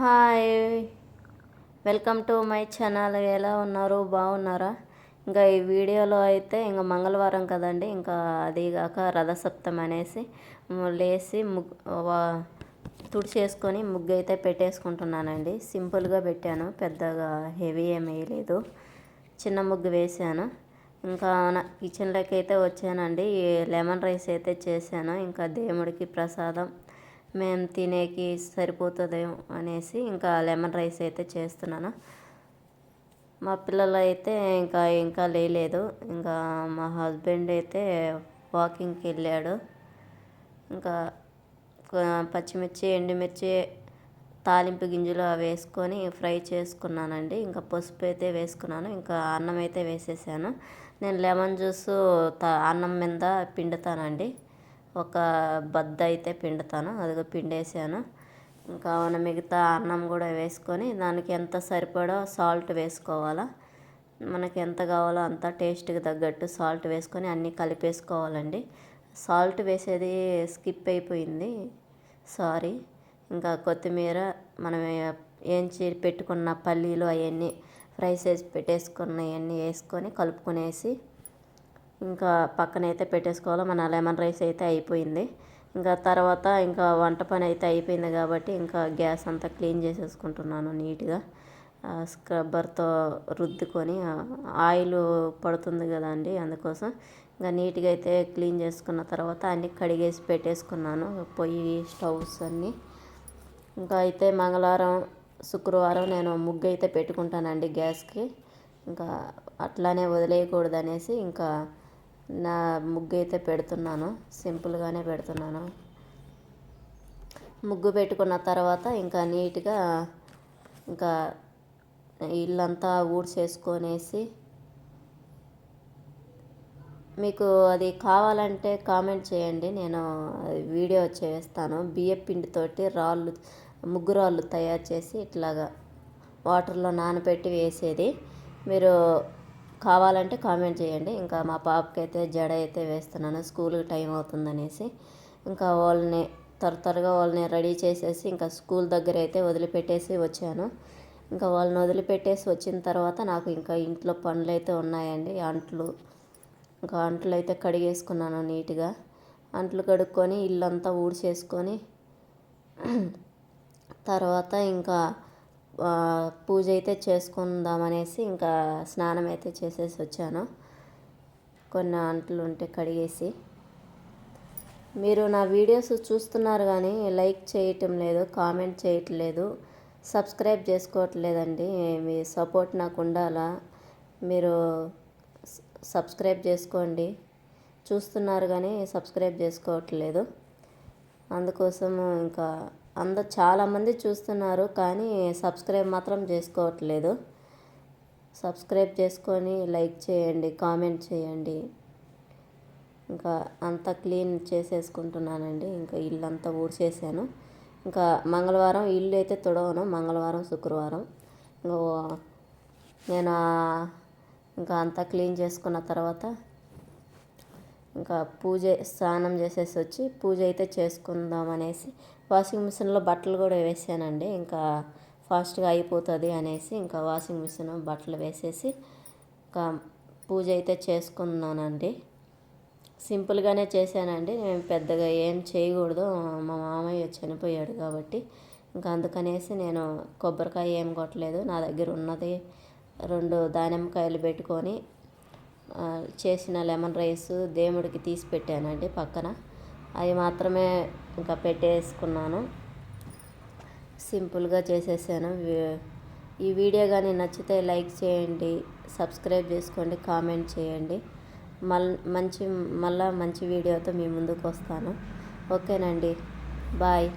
Hi. Welcome to my channel. ఎలా ఉన్నారు? బాగున్నారా? ఇంకా ఈ వీడియోలో అయితే ఇంకా మంగళవారం కదండి. ఇంకా అది కాక రథసప్తమి అనేసి లేచి లేసి ముగ్ వా- తుడిచేసుకొని ముగ్గు అయితే పెట్టేసుకుంటున్నానండి. సింపుల్గా పెట్టాను. పెద్దగా హెవీ ఏం వేయలేదు చిన్న ముగ్గు వేసాను ఇంకా నా కిచెన్లోకి అయితే వచ్చానండి. లెమన్ రైస్ అయితే చేశాను. ఇంకా దేవుడికి ప్రసాదం మేము తినేకి సరిపోతుందేమో అనేసి ఇంకా లెమన్ రైస్ అయితే చేస్తున్నాను. మా పిల్లలు అయితే ఇంకా ఇంకా లేలేదు. ఇంకా మా హస్బెండ్ అయితే వాకింగ్కి వెళ్ళాడు. ఇంకా పచ్చిమిర్చి ఎండుమిర్చి తాలింపు గింజలు అవి వేసుకొని ఫ్రై చేసుకున్నానండి. ఇంకా పసుపు అయితే వేసుకున్నాను. ఇంకా అన్నం అయితే వేసేసాను. నేను లెమన్ జ్యూస్ త అన్నం మీద పిండుతానండి. ఒక బద్ద అయితే పిండుతాను అదిగో పిండేసాను. ఇంకా మిగతా అన్నం కూడా వేసుకొని దానికి ఎంత సరిపడో సాల్ట్ వేసుకోవాలా. మనకి ఎంత కావాలో అంత టేస్ట్కి తగ్గట్టు సాల్ట్ వేసుకొని అన్నీ కలిపేసుకోవాలండి. సాల్ట్ వేసేది స్కిప్ అయిపోయింది. సారీ ఇంకా కొత్తిమీర మనం ఏంచి పెట్టుకున్న పల్లీలు అవన్నీ ఫ్రై చేసి పెట్టేసుకున్నవన్నీ వేసుకొని కలుపుకొనేసి ఇంకా పక్కన అయితే పెట్టేసుకోవాలి మన లెమన్ రైస్ అయితే అయిపోయింది. ఇంకా తర్వాత ఇంకా వంట పని అయితే అయిపోయింది కాబట్టి ఇంకా గ్యాస్ అంతా క్లీన్ చేసేసుకుంటున్నాను నీట్గా. ఆ స్క్రబ్బర్తో రుద్దుకొని ఆయిల్ పడుతుంది కదండి అందుకోసం. ఇంకా నీట్గా అయితే క్లీన్ చేసుకున్న తర్వాత అన్నీ కడిగేసి పెట్టేసుకున్నాను పొయ్యి స్టవ్స్ అన్నీ. ఇంకా అయితే మంగళవారం శుక్రవారం నేను ముగ్గు అయితే పెట్టుకుంటానండి గ్యాస్కి. ఇంకా అట్లానే వదిలేయకూడదు అనేసి ఇంకా నా ముగ్గు అయితే పెడుతున్నాను సింపుల్గానే పెడుతున్నాను. ముగ్గు పెట్టుకున్న తర్వాత ఇంకా నీట్గా ఇంకా ఇల్లంతా ఊడ్చేసుకొనేసి మీకు అది కావాలంటే కామెంట్ చేయండి. నేను వీడియో చేస్తాను. బియ్యం పిండితోటి రాళ్ళు ముగ్గు రాళ్ళు తయారు చేసి ఇట్లాగా వాటర్లో నానబెట్టి వేసేది. మీరు కావాలంటే కామెంట్ చేయండి. ఇంకా మా పాపకి అయితే జడ అయితే వేస్తున్నాను. స్కూల్కి టైం అవుతుందనేసి ఇంకా వాళ్ళని త్వర త్వరగా వాళ్ళని రెడీ చేసేసి ఇంకా స్కూల్ దగ్గర అయితే వదిలిపెట్టేసి వచ్చాను. ఇంకా వాళ్ళని వదిలిపెట్టేసి వచ్చిన తర్వాత నాకు ఇంకా ఇంట్లో పనులు అయితే ఉన్నాయండి. అంట్లు ఇంకా అంట్లు అయితే కడిగేసుకున్నాను నీట్గా. అంట్లు కడుక్కొని ఇల్లంతా ఊడ్చేసుకొని తర్వాత ఇంకా పూజ అయితే చేసుకుందామనేసి ఇంకా స్నానం అయితే చేసేసి వచ్చాను. కొన్ని అంట్లు ఉంటే కడిగేసి. మీరు నా వీడియోస్ చూస్తున్నారు కానీ లైక్ చేయటం లేదు కామెంట్ చేయట్లేదు సబ్స్క్రైబ్ చేసుకోవట్లేదండి. మీ సపోర్ట్ నాకు ఉండాలా? మీరు సబ్స్క్రైబ్ చేసుకోండి. చూస్తున్నారు కానీ సబ్స్క్రైబ్ చేసుకోవట్లేదు. అందుకోసము ఇంకా అందరు చాలామంది చూస్తున్నారు కానీ సబ్స్క్రైబ్ మాత్రం చేసుకోవట్లేదు. సబ్స్క్రైబ్ చేసుకొని లైక్ చేయండి కామెంట్ చేయండి. ఇంకా అంతా క్లీన్ చేసేసుకుంటున్నానండి. ఇంకా ఇల్లు అంతా ఊడ్చేసాను. ఇంకా మంగళవారం ఇల్లు అయితే తుడవను. మంగళవారం శుక్రవారం. ఇంకా నేను ఇంకా అంతా క్లీన్ చేసుకున్న తర్వాత ఇంకా పూజ స్నానం చేసేసి వచ్చి పూజ అయితే చేసుకుందాం అనేసి వాషింగ్ మిషన్లో బట్టలు కూడా వేసానండి. ఇంకా ఫాస్ట్గా అయిపోతుంది అనేసి ఇంకా వాషింగ్ మిషన్ బట్టలు వేసేసి ఇంకా పూజ అయితే చేసుకున్నానండి. సింపుల్గానే చేశానండి. నేను పెద్దగా ఏం చేయకూడదు. మా మామయ్య చనిపోయాడు కాబట్టి. ఇంకా అందుకనేసి నేను కొబ్బరికాయ ఏం కొట్టలేదు. నా దగ్గర ఉన్నది రెండు దానిమ్మకాయలు పెట్టుకొని చేసిన లెమన్ రైస్ దేవుడికి తీసి పెట్టానండి పక్కన. అవి మాత్రమే ఇంకా పెట్టేసుకున్నాను. సింపుల్గా చేసేసాను. ఈ వీడియో కానీ నచ్చితే లైక్ చేయండి సబ్స్క్రైబ్ చేసుకోండి కామెంట్ చేయండి. మల్ మంచి మళ్ళా మంచి వీడియోతో మీ ముందుకు వస్తాను. ఓకేనండి. బాయ్.